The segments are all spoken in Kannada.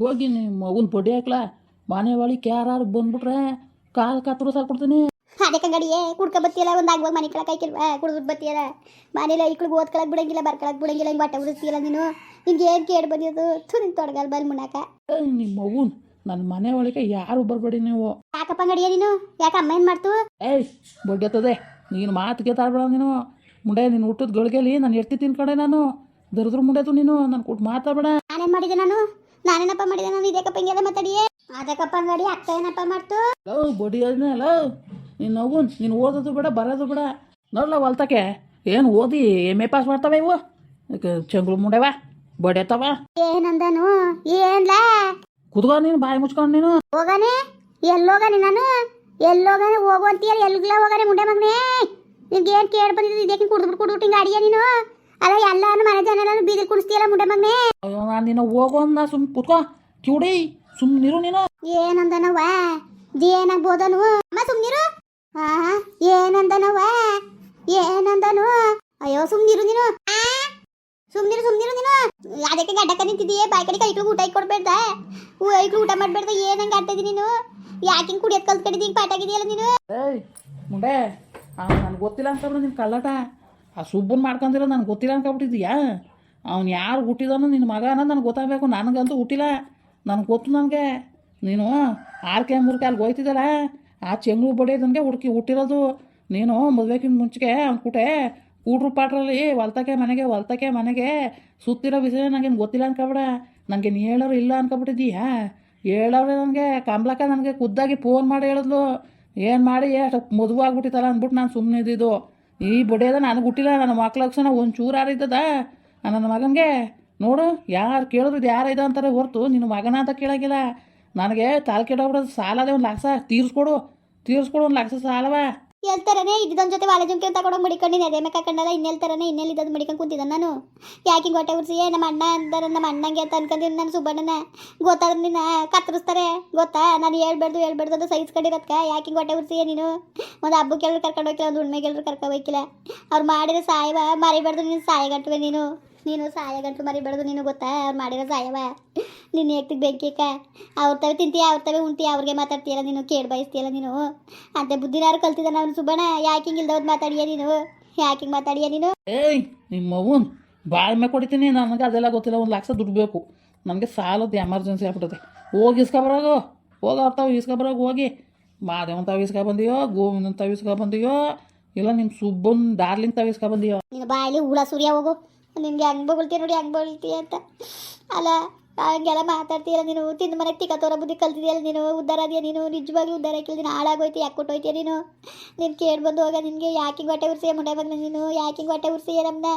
ಹೋಗಿ ನಿಮ್ಮ ಮಗುನ್ ಬಡ್ಡಿ ಹಾಕ್ಲಾ. ಮನೆ ಒಳಗೆ ಯಾರು ಬಂದ್ಬಿಟ್ರೆ ಕಾಲು ಕತ್ತರು ಸಾಕ್ಬಿಡ್ತೀನಿ. ಅದಕ್ಕೆ ಗಡಿಯೇ ಕುಡ್ಕ ಬತ್ತಿಯಲ್ಲ ಒಂದು ಆಗುವಾಗ ಮನೆ ಕೆಳಕ್ ಹಾಕಿಲ್ವಾ ಕುಡಿದ್ಬಿಟ್ಟು ಬತ್ತಿಯಲ್ಲ. ಮನೇಲಿ ಐಕ್ಳಿಗೆ ಓದ್ಕೊಳಕ್ ಬಿಡಂಗಿಲ್ಲ ಬರ್ಕೊಳಕ್ ಬಿಡಂಗಿಲ್ಲ ಹಿಂಗೆ ಬಟ್ಟೆ ಉಡಿಸ್ತೀಯಲ್ಲ ನೀನು. ನಿಂಗೆ ಏನು ಕೇಳಿ ಬಂದಿದ್ದು? ಥು ನಿನ್ ತೊಡಗಲ್ ಬಲ್ ಮುನ್ನಾಕ. ನಿಮ್ಮ ಮಗುನ್ ನನ್ನ ಮನೆ ಒಳಗೆ ಯಾರು ಬರಬೇಡಿ ನೀವು. ಯಾಕಪ್ಪ ಗಡಿಯ ನೀನು? ಯಾಕೆ ಅಮ್ಮ ಏನು ಮಾಡ್ತು? ಏಯ್ ಬಗ್ಗೆತದೆ ನೀನು ಮಾತಿಗೆ ತಾಳ್ಬೇಡ ನೀನು. ಮುಂಡೆ ನೀನು ಹುಟ್ಟದ ಗಳಿಗೆಲಿ ನಾನು ಎತ್ತಿ ತಿನ್ಕೊಂಡೆ ನಾನು. ದರಿದ್ರ ಮುಂಡೆದು ನೀನು ನನ್ನ ಕೊಟ್ಟು ಮಾತಾಡಬೇಡ. ನಾನೇನು ಮಾಡಿದೆ ನಾನು? ನಾನೇನಪ್ಪ ಮಾಡಿದೆ? ನಾನು ಇದೇಕಪ್ಪ ಹಿಂಗೆಲ್ಲ ಮಾತಾಡಿಯೇ? ಅದಕ್ಕಪ್ಪ ಗಡಿ ಅಕ್ಕ ಏನಪ್ಪ ಮಾಡ್ತು? ಲವ್ ಬಡಿ ಲವ್ ನೀನು ನಗು ನೀನು ಓದೋದು ಬೇಡ ಬರೋದು ಬೇಡ. ನೋಡ್ಲ ಹೊಲ್ತಕ್ಕೆ? ಏನು ಓದಿ ಎಂ ಎ ಪಾಸ್ ಮಾಡ್ತಾವೆ ಇವು? ಚಂಗ್ಳು ಮುಂಡೆವ? ಬಡಿಯತ್ತವ ಏನಂದನು? ಏನ್ಲಾ? ಕುದ್ಕೋ ನೀನು ಬಾಯಿ ಮುಚ್ಕೊಂಡು ನೀನು. ಹೋಗಾನೆ? ಎಲ್ಲೋಗಾನೆ ನಾನು? ಎಲ್ಲೋಗಾನೆ ಹೋಗು ಎಲ್ಲ ಎಲ್ಗ್ಲ ಹೋಗಾನೆ ಮುಂಡೆ ಮಗನೇ? ನಿನ್ಗೆ ಏನು ಕೇಳಿ ಬಂದಿದ್ದು? ಇದಕ್ಕೆ ಕುಡ್ದು ಕುಡ್ದು ಹಿಂಗೆ ಅಡಿಯ ನೀನು? ಅಲ್ಲ ಎಲ್ಲಾನು ಮನೆ ಜನ ಎಲ್ಲಾನು ಬೀದಿ ಕುಡಿಸ್ತೀಯಲ್ಲ ಮುಂಡೆ ಮಗನೇ? ಅಯ್ಯೋ ನಾನು ನಿನ್ನ ಹೋಗೋ ಅಂದ ಸುಮ್ ಕುತ್ಕೋ. ಕಿವುಡಿ ಸುಮ್ಮನಿರು ನೀನು. ಏನಂದನವ ಏನಾಗ್ಬೋದನು? ಅಮ್ಮ ಸುಮ್ನಿರು ಹಾ ಏನಂದನವ ಏನಂದನು? ಅಯ್ಯೋ ಸುಮ್ಮನಿರು ನೀನು. ಆ? ಸುಮ್ಮನಿರು ಸುಮ್ನಿರು ನೀನು. ಅದಕ್ಕೆ ಗಡ್ಡಕ್ಕ ನಿಂತಿದ್ದೀಯೇ ಬಾಯಿ ಕಡೆ ಕೈಗಳು ಊಟ ಕೊಡ್ಬೇಡ್ದ? ಐಕ್ಳು ಊಟ ಮಾಡ್ಬೇಡ್ದ? ಏನಂಗೆ ಆಡ್ತಾ ಇದೀನಿ ನೀನು? ಯಾಕಿಂಗ್ ಕುಡಿಯೋದು ಕಲ್ತ್ಕೊಂಡಿದ್ದೀಗ ಪಾಠ ಆಗಿದೆಯಲ್ಲ ನೀನು? ಏಯ್ ಮುಂಡೆ. ನನಗೆ ಗೊತ್ತಿಲ್ಲ ಅಂತಂದ್ರೆ ನಿನ್ನ ಕಳ್ಳಟ. ಆ ಸುಬ್ಬನ್ ಮಾಡ್ಕೊಂಡಿರೋ ನನಗೆ ಗೊತ್ತಿಲ್ಲ ಅನ್ಕೊಬಿಟ್ಟಿದ್ಯಾ? ಅವ್ನು ಯಾರು ಹುಟ್ಟಿದಾನೋ ನಿನ್ನ ಮಗ ಅನ್ನೋದು ನನಗೆ ಗೊತ್ತಾಗಬೇಕು, ನನಗಂತೂ ಹುಟ್ಟಿಲ್ಲ. ನನಗೆ ಗೊತ್ತು ನನಗೆ. ನೀನು ಆರು ಕೆ ಮೂರು ಕಾಲು ಹೋಯ್ತಿದ್ದಲ್ಲ ಆ ಚೆಂಗು ಬಡಿಯೋದನ್ಗೆ ಹುಡುಕಿ ಹುಟ್ಟಿರೋದು. ನೀನು ಮದುವೆಗಿಂತ ಮುಂಚೆಗೆ ಅವ್ನು ಕುಟೆ ಕೂಡ್ರು ಪಾಟ್ರಲ್ಲಿ ಹೊಲ್ತಕ್ಕೆ ಮನೆಗೆ ಹೊಲ್ತಕ್ಕೆ ಮನೆಗೆ ಸುತ್ತಿರೋ ವಿಷಯ ನನಗೇನು ಗೊತ್ತಿಲ್ಲ ಅನ್ಕೊಬೇಡ. ನನಗೆ ನೀ ಹೇಳೋರು ಇಲ್ಲ ಅನ್ಕೊಬಿಟ್ಟಿದ್ದೀಯಾ ಹೇಳೋರೆ ನನಗೆ ಕಂಬ್ಲಕ್ಕ ನನಗೆ ಖುದ್ದಾಗಿ ಫೋನ್ ಮಾಡಿ ಹೇಳಿದ್ಲು. ಏನು ಮಾಡಿ ಅಷ್ಟು ಮದುವೆ ಆಗ್ಬಿಟ್ಟಿತ್ತಲ್ಲ ಅಂದ್ಬಿಟ್ಟು ನಾನು ಸುಮ್ಮನೆ ಇದ್ದಿದ್ದು ಈ ಬೊಡೆಯದ ನನಗೆ ಹುಟ್ಟಿಲ್ಲ, ನನ್ನ ಮಕ್ಳ ಲಕ್ಷಣ ಒಂದು ಚೂರು ಆರೈತದ ನನ್ನ ಮಗನಿಗೆ, ನೋಡು, ಯಾರು ಕೇಳಿದ್ರು ಯಾರು ಇದೆ ಅಂತಾರೆ ಹೊರತು ನಿನ್ನ ಮಗನ ಅಂತ ಕೇಳೋಂಗಿಲ್ಲ. ನನಗೆ ತಾಲ್ ಕೆಡೋಗ್ಬಿಡೋದು ಸಾಲದೇ ಒಂದು ಲಕ್ಷ, ತೀರಿಸ್ಕೊಡು ತೀರಿಸ್ಕೊಡು ಒಂದು ಲಕ್ಷ ಸಾಲವ. ಎಲ್ತರನೇ ಇದ್ದಿದ್ದೊಂದು ಜೊತೆ ವಾಲೆ ಜುಮ್ಕೆ ತಗೊಂಡೋಗಿ ಮಡಿಕೊಂಡಿನಿ ಅದೇ ಮೇಲೆ ಕಕ್ಕಂಡಲ್ಲ ಇನ್ನೆಲ್ತರನೇ ಇನ್ನೆಲ್ಲಿ ಇದ್ದದ್ದು ಮಡಿಕೊಂಡು ಕೂತಿದ್ದ ನಾನು. ಯಾಕೆ ಒಟ್ಟೆ ಹೊಟ್ಟೆ ಉರ್ಸಿ? ನಮ್ಮ ಅಣ್ಣ ಅಂತಾರೆ ನಮ್ಮ ಅಣ್ಣಂಗೆ ಅಂತ ಅನ್ಕೊಂಡಿದ್ದೀನಿ ನಾನು ಸುಬ್ಬಣ್ಣನ. ಗೊತ್ತಾದ್ರೆ ನಿನ್ನ ಕತ್ತರಿಸ್ತಾರೆ. ಗೊತ್ತಾ? ನಾನು ಹೇಳ್ಬಾರ್ದು ಹೇಳ್ಬಾರ್ದು ಅದು ಸಹಿಸ್ಕೊಂಡಿರತ್ಕ ಯಾಕೆ ಹಿಂಗ್ ಹೊಟ್ಟೆ ಉರ್ಸಿ ನೀನು? ಒಂದು ಹಬ್ಬಕ್ಕೆ ಎಲ್ಲರೂ ಕರ್ಕೊಂಡು ಹೋಗಿಲ್ಲ ಒಂದು ಉಣ್ಮೆಗೆ ಎಲ್ಲರೂ ಕರ್ಕೊಂಡು ಹೋಗಿಲ್ಲ ಅವ್ರು ಮಾಡಿರೋ ಸಾಯವ ಮರಿಬಾರ್ದು, ನೀನು ಸಾಯಗಟ್ಟುವೆ ನೀನು. ನೀನು ಸಾಯಕಂತ ಮರಿ ಬೆಳೆದು ನೀನು ಗೊತ್ತಾ? ಅವ್ರು ಮಾಡಿರೋ ಸಾಯವ. ನಿನ್ನ ಎತ್ತಿಗೆ ಬೆಂಕಿಕ. ಅವ್ರ ತವೆ ತಿಂತಿ ಅವ್ರ ತವೆ ಉಂಟಿ ಅವ್ರಿಗೆ ಮಾತಾಡ್ತೀಯಲ್ಲ ನೀನು ಕೇಳಿ ಬಯಸ್ತೀಯಲ್ಲ ನೀನು. ಅಂತ ಬುದ್ಧಿನಾರು ಕಲ್ತಿದ್ದಾನೆ ಅವನು ಸುಬ್ಬಣ್ಣ. ಯಾಕೆ ಹಿಂಗೆ ಇಲ್ದವ್ದು ಮಾತಾಡಿಯ ನೀನು? ಯಾಕೆ ಹಿಂಗೆ ಮಾತಾಡಿಯ ನೀನು? ಏಯ್ ನಿಮ್ಮ ಅವ್ವನ್ ಭಾಳ ಮೇಲೆ ಕೊಡಿತೀನಿ. ನನಗೆ ಅದೆಲ್ಲ ಗೊತ್ತಿಲ್ಲ. ಒಂದು ಲಕ್ಷ ದುಡ್ಡು ಬೇಕು. ನನಗೆ ಸಾಲದ ಎಮರ್ಜೆನ್ಸಿ ಆಗ್ಬಿಟ್ಟದೆ ಹೋಗಿ ಇಸ್ಕೊಬರೋಗು ಹೋಗಿ ಅವ್ರ ತಾವು ಇಸ್ಕೊಬರೋಗು ಹೋಗಿ. ಮಾದೇವನ್ ತಾವು ಇಸ್ಕೊ ಬಂದಿಯೋ ಗೋವಿಂದನ್ ತಾವು ಇಸ್ಕೊ ಬಂದಿಯೋ ಇಲ್ಲ ನಿಮ್ಮ ಸುಬ್ಬನ್ ಡಾರ್ಲಿಂಗ್ ತಾವು ಇಸ್ಕೊ ಬಂದಿಯೋ? ನಿನ್ನ ಬಾಯಲ್ಲಿ ಹುಳ ಸೂರ್ಯ ಹೋಗು. ನಿನ್ಗೆ ಹೆಂಗೆ ಬೊಗಳ್ತೀಯ ನೋಡಿ ಹೆಂಗೆ ಬೊಗಳ್ತೀಯ ಅಂತ. ಅಲ್ಲ ಹಂಗೆಲ್ಲ ಮಾತಾಡ್ತೀಯಲ್ಲ ನೀನು ತಿಂದು ಮನೆಗೆ ತಿಕ್ಕ ತೋರ ಬುದ್ಧಿ ಕಲ್ತಿದ್ಯಲ್ಲ ನೀನು ಉದ್ಧಾರ ಅದೀಯ ನೀನು ನಿಜವಾಗ್ಲೂ ಉದ್ಧಾರ ಹಾಕಿಲ್ಲ ನೀನು ಹಾಳಾಗೋಯ್ತು ಯಾಕೆ ಕೊಟ್ಟೋಯ್ತೀಯ ನೀನು? ನೀನು ಕೇಳಿ ಬಂದು ಹೋಗ ನಿನಗೆ ಯಾಕೆ ಹೊಟ್ಟೆ ಉರ್ಸಿಯ ಮುಂಡೆ ಬಂದ ನೀನು ಯಾಕಿಂಗ್ ಹೊಟ್ಟೆ ಉರ್ಸಿಯ ನಮ್ಮನ್ನ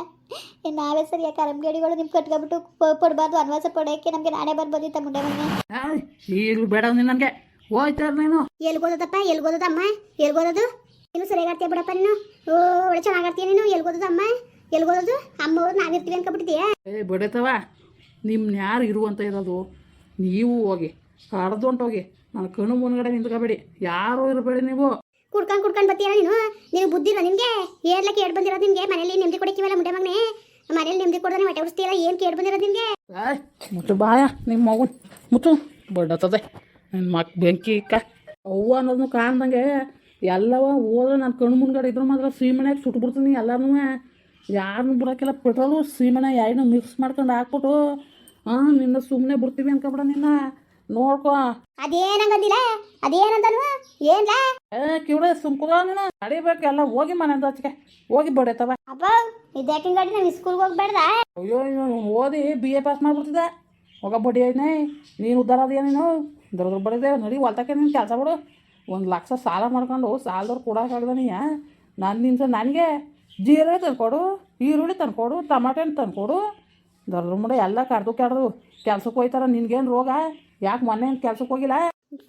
ಇನ್ನು ನಾವೇ ಸರಿಯಾಗಿ ಕರಂಗಡಿಗಳು ನಿಮ್ಗೆ ಕಟ್ಕೊಬಿಟ್ಟು ಕೊಡಬಾರ್ದು ಅನ್ವಾಸ ಪಡೋಕ್ಕೆ ನಮಗೆ ನಾನೇ ಬರ್ಬೋದಿತ್ತ ಮುಂಡೆ ಮನೆ ಏಯ್ ಈಗಲೂ ಬೇಡ ನೀನು ನನಗೆ. ಹೋಯ್ತಾರ ನೀನು. ಎಲ್ಗೋದಪ್ಪ ಎಲ್ಗೋದಮ್ಮ ಎಲ್ಗೋದದು? ನೀನು ಸರಿಯಾಗಿ ಆಡ್ತೀಯ ಬಿಡಪ್ಪ ನೀನು? ಓ ಒಳ್ಳೆ ಚೆನ್ನಾಗಿ ಆಡ್ತೀಯ ನೀನು ಎಲ್ಗೋದಮ್ಮ ಎಲ್ಗೋದದು ಅಮ್ಮವ್ರು ನಾವಿರ್ತೀವಿ ಅನ್ಕೊಬಿಟ್ಟಿದ್ದೀಯ? ಏ ಬಡೇತವ ನಿಮ್ನ ಯಾರು ಇರುವಂತ ಇರೋದು ನೀವು ಹೋಗಿ ಕಡ್ದೊಂಟೋಗಿ ನನ್ನ ಕಣ್ಣು ಮುಂದ್ಗಡೆ ನಿಂತ್ಕೋಬೇಡಿ. ಯಾರು ಇರಬೇಡಿ ನೀವು. ಕುಡ್ಕೊಂಡು ಕುಡ್ಕೊಂಡು ಬರ್ತೀಯ ನೀನು? ನೀನು ಬುದ್ಧಿ ಇಲ್ಲ ನಿನಗೆ ಏರ್ಲ ಕೇಡ್ ಬಂದಿರೋದು ನಿಮಗೆ? ಮನೇಲಿ ನೆಮ್ಮದಿ ಕೊಡಕ್ಕಿವಲ್ಲ ಮುಂಡೆ ಮಗನೇ? ಮನೇಲಿ ನೆಮ್ಮದಿ ಕೊಡೋದು ಹೊಟ್ಟೆ ಉಡಿಸ್ತೀಯಲ್ಲ ಏನು ಕೇಳಿ ಬಂದಿರೋದು ನಿಮಗೆ? ಏಯ್ ಮುಚ್ಚು ಬಾಯ ನಿಮ್ಮ ಮಗು. ಮುಚ್ಚು. ಬಡತದೆ. ನನ್ನ ಮಕ್ ಬೆಂಕಿ ಇಕ್ಕ. ಅವ್ವ ಅನ್ನೋದನ್ನು ಕಾಣ್ದಂಗೆ ಎಲ್ಲವ ಹೋದ್ರೆ ನನ್ನ ಕಣ್ಣು ಮುಂದ್ಗಡೆ ಇದ್ರ ಮಾತ್ರ ಸೀಮೆಣ್ಯಾಗ ಸುಟ್ಬಿಡ್ತೀನಿ ಎಲ್ಲನೂ ಯಾರನ್ನೂ ಬಿಡೋಕ್ಕಿಲ್ಲ ಪೆಟ್ರೋಲು ಸೀಮೆಣ್ಣೆ ಎರಡನ್ನೂ ಮಿಕ್ಸ್ ಮಾಡ್ಕೊಂಡು ಹಾಕ್ಬಿಟ್ಟು ಹಾಂ ನಿನ್ನ ಸುಮ್ಮನೆ ಬಿಡ್ತೀವಿ ಅನ್ಕೊಬಿಡ ನಿನ್ನ. ನೋಡ್ಕೊ. ಅದೇನಂಗಂದಿಲ್ಲ ಅದೇನಂದನು ಏನ್ಲ? ಏ ಕಿವಡೆ ಸುಮ್ಕುದ ನೀನು. ನಡಿಬೇಕು ಎಲ್ಲ ಹೋಗಿ ಮನೆಯಿಂದ ಆಚೆಗೆ ಹೋಗಿ ಬಡೇತವ ಅಪ್ಪ ಇದ್ಯಾಕಿನ ಗಾಡಿ ನಾವು ಸ್ಕೂಲ್ಗೆ ಹೋಗ್ಬೇಡ್ದ? ಅಯ್ಯೋ ಇವ್ನು ಓದಿ ಬಿ ಎ ಪಾಸ್ ಮಾಡ್ಬಿಡ್ತಿದ್ದೆ. ಹೋಗ ಬಡಿ ಐನೇ ನೀನು ಉದ್ದಾರ ಅದೇ ನೀನು? ದೊಡ್ಡ ಬಡಿದೆ ನಡಿ ಹೊಲ್ತಕ್ಕೆ ನೀನು ಕೆಲಸ ಬಿಡು ಒಂದು ಲಕ್ಷ ಸಾಲ ಮಾಡ್ಕೊಂಡು ಸಾಲದವ್ರು ಕೊಡೋಕ್ಕಾಗ್ದನೀಯ ನನ್ನ ನಿನ್ಸ ನನಗೆ. ಜೀರೆ ತಂದುಕೊಡು, ಈರುಳ್ಳಿ ತಂದ್ಕೊಡು ಟಮಾಟೆ ಹಣ್ಣು ತಂದುಕೊಡು. ದೊಡ್ಡ ಮುಡ ಎಲ್ಲ ಕಡ್ದು ಕೆಡ್ದು. ಕೆಲ್ಸಕ್ಕೆ ಹೋಯ್ತಾರ, ನಿನ್ಗೇನು ರೋಗ? ಯಾಕೆ ಮೊನ್ನೆ ಕೆಲ್ಸಕ್ಕೆ ಹೋಗಿಲ್ಲ?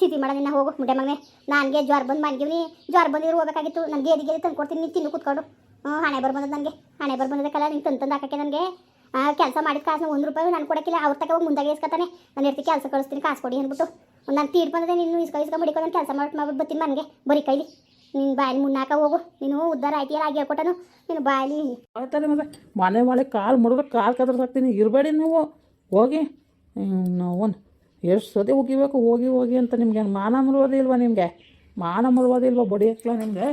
ತಿಥಿ ಮಾಡ ನಿನ್ನ ಹೋಗು ಮುಂಡೆ ಮಗನೇ. ನನಗೆ ಜ್ವರ ಬಂದು ಮನ್ಗಿವ್ನಿ ಜ್ವರ ಬಂದಿರು ಹೋಗಬೇಕಾಗಿತ್ತು. ನನಗೆ ಎದಿಗೆ ತಂದು ಕೊಡ್ತೀನಿ ನೀನು ತಿನ್ನು ಕೂತ್ಕೊಂಡು. ಹ್ಞೂ, ಹಣೆ ಬರ್ ಬಂದದ ನನಗೆ. ಹಣೆ ಬರ್ ಬಂದದಕ್ಕಲ್ಲ ನೀನು ತಂದು ತಂದು ಹಾಕಕ್ಕೆ ನನಗೆ. ಕೆಲಸ ಮಾಡಿದ ಕಾಸು ಒಂದು ರೂಪಾಯಿ ನಾನು ಕೊಡಕ್ಕಿಲ್ಲ. ಅವ್ರ ತಕ ಹೋಗಿ ಮುಂದಾಗೆ ಇಸ್ಕೊತಾನೆ. ನಾನು ಇರ್ತಿ ಕೆಲಸ ಕಳಿಸ್ತೀನಿ, ಕಾಸು ಕೊಡಿ ಅಂದ್ಬಿಟ್ಟು. ನಾನು ತೀಡ್ ಬಂದದೆ, ನೀನು ಇಸ್ಕೊ ಇಸ್ಕೊಂಬಿಡಿಕೊಂಡು ಕೆಲಸ ಮಾಡಿ ಮಾಡ್ಬಿಟ್ಟು ಬರ್ತೀನಿ ನನಗೆ ಬರೀ ಕೈಲಿ. ನಿನ್ನ ಬಾಯಿ ಮುನ್ನಾಕ ಹೋಗು. ನೀನು ಉದ್ದಾರ ಆಯ್ತೀಯಲ್ಲ ಆಗಿ ಹೇಳ್ಕೊಟ್ಟನು. ನೀನು ಬಾಯಲ್ಲಿ ಆಯ್ತಾರೆ ಮತ್ತೆ ಮನೆ ಮಳೆ ಕಾಲು ಮುಡಿದ್ರೆ ಕಾಲು ಕದ್ರಸಾಕ್ತೀನಿ. ಇರಬೇಡಿ ನೀವು. ಹೋಗಿ. ನಾವು ಎಷ್ಟು ಸತಿ ಹೋಗಿಬೇಕು ಹೋಗಿ ಹೋಗಿ ಅಂತ ನಿಮ್ಗೆ ಮಾನ ಮರ್ವಾದ ಇಲ್ವಾ ನಿಮಗೆ? ಮಾನ ಮರ್ವಾದ ಇಲ್ವಾ ಬಡಿ ಹಾಕ್ಲ ನಿಮಗೆ?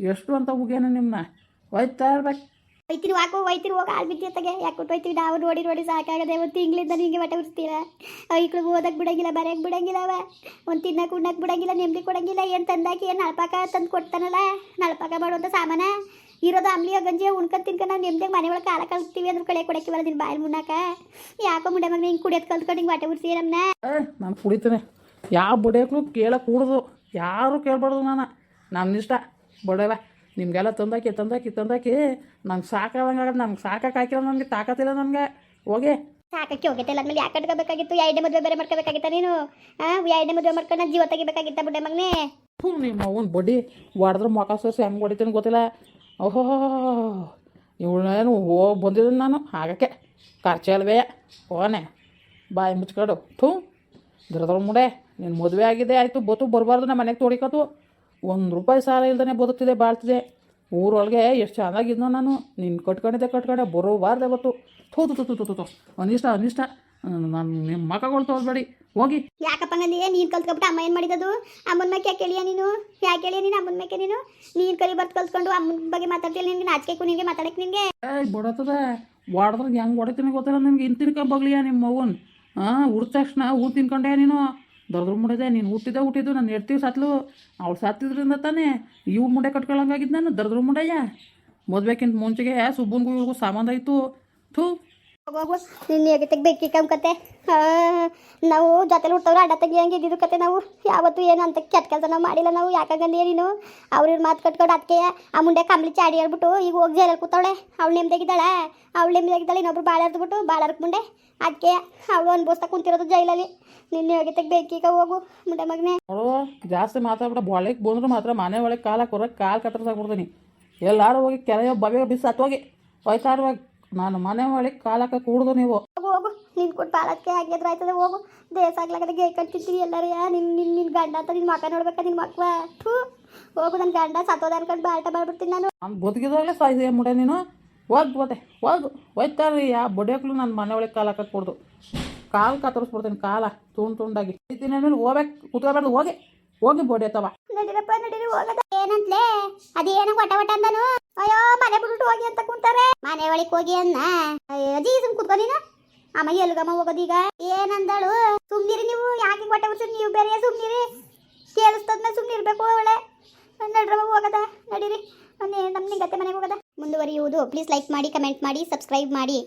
ಎಷ್ಟು ಅಂತ ಹೋಗ್ಯಾನ ನಿಮ್ಮನ್ನ ಹೋಯ್ತಾ ಇರ್ಬೇಕು. ಒಯ್ತಿರಿ ಯಾಕೋ ಒಯ್ತಿರಿ ಹೋಗ ಆಳ್ ಬಿದ್ದಿತ್ತಾಗೆ ಯಾಕೆ ಕೊಟ್ಟು ಹೋಯ್ತೀವಿ? ನಾವು ನೋಡಿ ನೋಡಿ ಸಾಕಾಗದೆ ಒಂದು ತಿಂಗಳಿಂದ ನಿಮಗೆ ಬಟ್ಟೆ ಉರಿಸ್ತೀರಾ ಐಕ್ಳು ಓದಕ್ಕೆ ಬಿಡಂಗಿಲ್ಲ ಬರೆಯಕ್ಕೆ ಬಿಡಂಗಿಲ್ಲ ಅವ. ಒಂದು ತಿನ್ನಕ್ಕೆ ಉಣ್ಣಕ್ಕೆ ಬಿಡಂಗಿಲ್ಲ ನೆಮ್ಮದಿ ಕೊಡಂಗಿಲ್ಲ. ಏನು ತಂದಾಕಿ, ಏನು ನಳ್ಪಾಕ ತಂದು ಕೊಡ್ತಾನಲ್ಲ? ನಳ್ಪಾಕ ಮಾಡುವಂಥ ಸಾಮಾನ? ಇರೋದು ಅಂಬ್ಲಿ ಗಂಜಿ ಉಣ್ಕೊಂಡು ತಿನ್ಕೊಂಡು ನಾವು ನೆಮ್ಮದಿಗೆ ಮನೆ ಒಳಗೆ ಕಾಲ ಕಲ್ತೀವಿ ಅಂದ್ರೆ ಕಳೆ ಬರೋದು ನಿನ್ನ ಬಾಯಲ್ಲಿ ಮುನ್ನಾಕ ಯಾಕೋ ಮುಂಡೆ ಮಗನ ಹಿಂಗೆ ಕುಡಿಯೋದು ಕಲ್ತ್ಕೊಂಡು ಹಿಂಗೆ ಬಟ್ಟೆ ಉರಿಸಿ ನಮ್ಮನ್ನ ನಾನು ಕುಡಿತೇನೆ. ಯಾವ ಬಡಿಯಕ್ಲು ಕೇಳಕ್ಕೆ ಕೂಡುದು. ಯಾರು ಕೇಳ್ಬಾರ್ದು ನಾನು. ನನ್ನ ಇಷ್ಟ. ಬಡವ ನಿಮಗೆಲ್ಲ ತಂದಾಕಿ ತಂದಾಕಿ ತಂದಾಕಿ. ನಂಗೆ ಸಾಕಾದಂಗೆ ಆಗತ್ತೆ ನಂಗೆ ಸಾಕಕ್ಕೆ ಹಾಕಿಲ್ಲ ನನಗೆ ತಾಕತ್ತಿಲ್ಲ ನನಗೆ ಹೋಗಿ. ಸಾಕಕ್ಕೆ ಹೋಗೈತೆ. ಇಲ್ಲ ಆದ್ಮೇಲೆ ಯಾಕೆ ಕಟ್ಕೋಬೇಕಾಗಿತ್ತು ಎರಡನೇ ಮದುವೆ ಬೇರೆ ಮಾಡ್ಕೋಬೇಕಾಗಿತ್ತ ನೀನು? ಹಾಂ ಎರಡನೇ ಮದುವೆ ಮಾಡ್ಕೊಂಡು ನಾನು ಜೀವ ತೆಗಿಬೇಕಾಗಿತ್ತ ಬುಡ್ಡೆ ಮಗನೇ? ಹ್ಞೂ ನಿಮ್ಮ ಅವನ ಬಡ್ಡಿ ಹೊಡೆದ್ರೆ ಮೊಕ ಸೋಸಿ ಹೆಂಗೆ ಹೊಡಿತೀನಿ ಗೊತ್ತಿಲ್ಲ. ಓಹೋ ಇವಳೇನು ಓ ಬಂದಿದ್ದೀನಿ ನಾನು. ಆಗಕ್ಕೆ ಖರ್ಚೆ ಅಲ್ವೇ. ಓನೆ ಬಾಯಿ ಮುಚ್ಕೊಡು. ಥೂ ದ್ರದ್ರ ಮುಡೆ ನೀನು ಮದುವೆ ಆಗಿದೆ. ಆಯಿತು ಬತ್ತು ಬರಬಾರ್ದು. ನಮ್ಮ ಮನೆಗೆ ತೋಡಿಕತ್ತು ಒಂದು ರೂಪಾಯಿ ಸಾಲ ಇಲ್ದೇ ಬದುಕ್ತಿದೆ ಬಾಳ್ತಿದೆ. ಊರೊಳಗೆ ಎಷ್ಟು ಚೆನ್ನಾಗಿದ್ನೋ ನಾನು. ನಿನ್ನ ಕಟ್ಕೊಂಡಿದ್ದೆ ಕಟ್ಕೊಂಡೆ ಬರೋಬಾರ್ದೆ ಗೊತ್ತು. ಥೂ ತು ತು ತು ತು ತು ಅನಿಷ್ಟ ಅನಿಷ್ಟ. ನಾನು ನಿಮ್ಮ ಮಕ್ಕಳು ತೋರ್ಬೇಡಿ ಹೋಗಿ. ಯಾಕಪ್ಪ ನಂದಿ ನೀನು ಕಲ್ತ್ಕೊಬಿಟ್ಟು ಅಮ್ಮ ಏನು ಮಾಡಿದದು? ಅಮ್ಮನ ಮಕ್ಕೆ ಕೇಳಿಯ ನೀನು? ಯಾಕೆ ಕೇಳಿಯ ನೀನು ಅಮ್ಮನ ಮಕ್ಕೆ ನೀನು? ನೀನು ಕಲಿ ಬರ್ತು ಕಲ್ತ್ಕೊಂಡು ಅಮ್ಮನ ಬಗ್ಗೆ ಮಾತಾಡ್ತಿಲ್ಲ ನಿನಗೆ ನಾಚಿಕೆ ನಿನಗೆ ಮಾತಾಡಕ್ಕೆ ನಿನಗೆ? ಏಯ್ ಬಡತದ. ಹೊಡೆದ್ರೆ ಹೆಂಗೆ ಹೊಡಿತೀನಿ ಗೊತ್ತಿಲ್ಲ ನಿಮಗೆ ಇನ್ ತಿನ್ಕೊಂಬಗ್ಲಿಯ ನಿಮ್ಮ ಮಗನ್? ಹಾಂ ಹುಡ್ದ ತಕ್ಷಣ ಹೂ ತಿನ್ಕೊಂಡೆ ನೀನು. ದೊಡ್ಡ ಮುಡಿದೆ ನೀನು ಹುಟ್ಟಿದ ಹುಟ್ಟಿದ್ದು ನಾನು ಎಡ್ತೀವಿ ಸತ್ಲು. ಅವ್ಳು ಸತ್ತಿದ್ರಿಂದ ತಾನೇ ಇವು ಮುಂಡೆ ಕಟ್ಕೊಳಂಗಾಗಿದ್ದು ನಾನು, ದರ್ದ್ರ ಮುಂಡೆಯ ಮದ್ವೆಕ್ಕಿಂತ ಮುಂಚೆಗೆ ಸುಬ್ಬನ್ಗೂ ಇವ್ರಿಗೂ ಸಾಮಾನು ಆಯಿತು ಥೂ. ಹೋಗು ಹೋಗು. ನಿನ್ನ ಹೇಗೆ ಬೇಕಿ ಕತೆ? ನಾವು ಜೊತೆಲಿ ಹುಟ್ಟವ್ರು ಅಡ್ಡ ತೆಗಿಯಂಗೆ ಇದ್ದಿದ್ದು ಕತೆ ನಾವು. ಯಾವತ್ತು ಏನು ಅಂತ ಕೆಟ್ಟ ಕೆಲಸ ನಾವು ಮಾಡಿಲ್ಲ ನಾವು. ಯಾಕಂಗಂದು ನೀನು? ಅವ್ರ ಮಾತು ಕಟ್ಕೊಂಡು ಅದಕ್ಕೆ ಆ ಮುಂಡೆ ಕಂಬಳಿ ಚಾಡಿ ಹೇಳ್ಬಿಟ್ಟು ಈಗ ಹೋಗಿ ಜೈಲಲ್ಲಿ ಕೂತವಳೆ. ಅವ್ಳು ನೆಮ್ಮದಿಗಿದ್ದಾಳೆ ಅವ್ಳು ನೆಮ್ಮದಿಗಿದ್ದಾಳೆ ಇನ್ನೊಬ್ರು ಭಾಳ ಹರಿದ್ಬಿಟ್ಟು ಭಾಳ ಹರಕ್ ಮುಂಡೆ. ಅದಕ್ಕೆ ಅವಳು ಅನ್ಭವಿಸ್ತಾ ಕುಂತಿರೋದು ಜೈಲಲ್ಲಿ. ನಿನ್ನ ಹೇಗೆ ಬೇಕೀಗ ಹೋಗು, ಮುಂಡೆ ಮಗನೇ. ನೋಡು, ಜಾಸ್ತಿ ಮಾತಾಡ್ಬಿಡ. ಬೊಳಗೆ ಬಂದ್ರೆ ಮಾತ್ರ ಮನೆ ಒಳಗೆ ಕಾಲ ಕೊರ ಕಾಲು ಕತ್ತರಿಸಾಕ್ಬಿಡ್ತೀನಿ ಎಲ್ಲಾರು ಹೋಗಿ ಕೆರೆಯೋ ಬಗೆ ಬಿಸಿ ಹತ್ತೋಗಿ ಹೋಯ್ತಾ ನಾನು ಮನೆ ಒಳಗೆ ಕಾಲಕ್ಕೆ ಕೂಡ್ದು ನೀವು. ಹೋಗು ಹೋಗು ನಿನ್ ಕೊಟ್ಟು ಬಾಳಕ್ಕೆ ಆಗಿದ್ರೆ ಆಯ್ತದೆ ಹೋಗು. ದೇಶ ಆಗ್ಲಾಗದೆ ಗೇ ಕಟ್ತಿರ್ತೀವಿ ಎಲ್ಲರ. ಯಾ ನಿನ್ ನಿನ್ ನಿನ್ ಗಂಡ ಅಂತ ನಿನ್ ಮಕ್ಕ ನೋಡ್ಬೇಕಾ ನಿನ್ ಮಕ್ಕ ಥೂ ಹೋಗು ನನ್ನ ಗಂಡ ಸತ್ತೋದ ಅನ್ಕೊಂಡು ಬಾಲ್ಟ ಮಾಡ್ಬಿಡ್ತೀನಿ ನಾನು. ನಾನು ಬದುಕಿದಾಗಲೇ ಸಾಯ್ದೆ ಮುಡೆ ನೀನು. ಹೋಗ್ ಬೋತೆ ಹೋಗು. ಹೋಯ್ತಾರ್ರಿ ಯಾ ಬಡಿಯಕ್ಲು ನನ್ನ ಮನೆ ಒಳಗೆ ಕಾಲಕ ಕೊಡ್ದು. ಕಾಲು ಕತ್ತರಿಸ್ಬಿಡ್ತೀನಿ ಕಾಲ ತುಂಡು ತುಂಡಾಗಿ. ಹೋಗ್ಬೇಕು ಕುತ್ಕೋಬಾರ್ದು ಹೋಗಿ. ಹೋಗಿ ಬಡಿಯತ್ತವ ನಡಿರಪ್ಪ, ನಡೀರಿ, ಹೋಗದ. ಏನಂತ್ಲೆ? ಅದೇನ ವಟ ವಟ ಅಂದನು. ಅಯ್ಯೋ, ಮನೆ ಬಿಟ್ಟು ಹೋಗಿ ಅಂತ ಕುಂತಾರೆ. ಮನೆ ಒಳಗೆ ಹೋಗಿ ಅನ್ನ ಅಯ್ಯೋ ಜೀ ಸುಮ್ ಕುತ್ಕೊ ನೀನು. ಅಮ್ಮ, ಎಲ್ಗಮ್ಮ ಹೋಗೋದೀಗ ಏನಂದಳು? ಸುಮ್ನಿರಿ ನೀವು. ಯಾಕೆ ಹೊಟ್ಟೆ ಉರ್ಸಿ ನೀವು ಬೇರೆ? ಸುಮ್ನಿರಿ. ಕೇಳಿಸ್ತದ್ಮೇಲೆ ಸುಮ್ನಿರ್ಬೇಕು ಅವಳೆ. ನಡ್ರವ ಹೋಗದ. ನಡೀರಿ. ನಮ್ಮ ನಿಂಗತ್ತೆ ಮನೆಗೆ ಹೋಗದ. ಮುಂದುವರಿಯುವುದು. ಪ್ಲೀಸ್ ಲೈಕ್ ಮಾಡಿ ಕಮೆಂಟ್ ಮಾಡಿ ಸಬ್ಸ್ಕ್ರೈಬ್ ಮಾಡಿ.